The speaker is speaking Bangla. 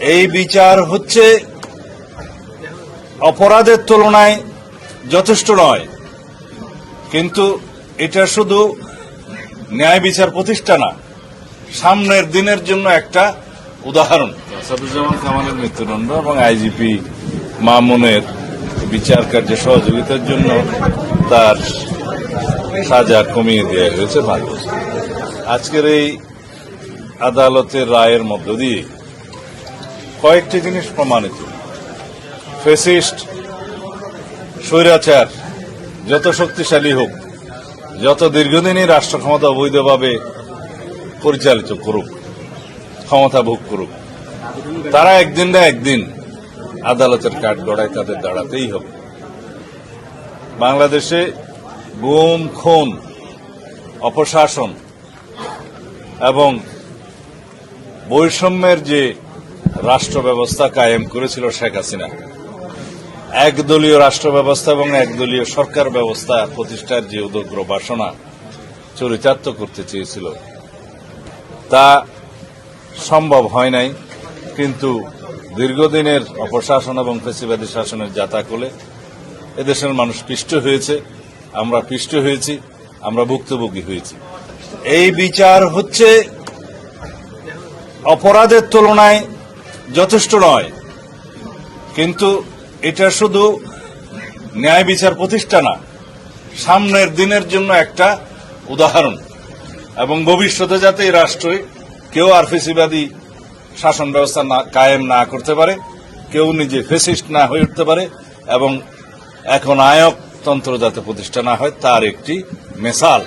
এই বিচার হচ্ছে অপরাধের তুলনায় যথেষ্ট নয় কিন্তু এটা শুধু ন্যায় বিচার প্রতিষ্ঠা না, সামনের দিনের জন্য একটা উদাহরণ আসাদুজ্জামান কামালের মৃত্যুদণ্ড এবং আইজিপি মামুনের বিচার কার্যে সহযোগিতার জন্য তার সাজা কমিয়ে দেওয়া হয়েছে পাঁচ। আজকের এই আদালতের রায়ের মধ্য দিয়ে কয়েকটি জিনিস প্রমাণিত। ফেসিস্ট, স্বৈরাচার, যত শক্তিশালী হোক, যত দীর্ঘদিনই রাষ্ট্র ক্ষমতা অবৈধভাবে পরিচালিত করুক, ক্ষমতা ভোগ করুক, তারা একদিন না একদিন আদালতের কাঠ গড়ায় তাদের দাঁড়াতেই হবে। বাংলাদেশে গুম, খুন, অপশাসন এবং বৈষম্যের যে রাষ্ট্র ব্যবস্থা কায়েম করেছিল শেখ হাসিনা। একদলীয় রাষ্ট্র ব্যবস্থা এবং একদলীয় সরকার ব্যবস্থা প্রতিষ্ঠার যে উদগ্র বাসনা চরিতার্থ করতে চেয়েছিল, তা সম্ভব হয় নাই, কিন্তু দীর্ঘদিনের অপশাসন এবং ফেসিবাদী শাসনের জাতাকলে এদেশের মানুষ পিষ্ট হয়েছে, আমরা পিষ্ট হয়েছি, আমরা ভুক্তভোগী হয়েছি। এই বিচার হচ্ছে অপরাধের তুলনায় যথেষ্ট নয়। কিন্তু এটা শুধু ন্যায় বিচার প্রতিষ্ঠা না, সামনের দিনের জন্য একটা উদাহরণ। এবং ভবিষ্যতে যাতে এই রাষ্ট্রে কেউ আর ফেসিবাদী শাসন ব্যবস্থা না, কায়েম না করতে পারে, কেউ নিজে ফেসিস্ট না হয়ে উঠতে পারে, এবং এখন আয়কতন্ত্র যাতে প্রতিষ্ঠা না হয়, তার একটি মেসাল।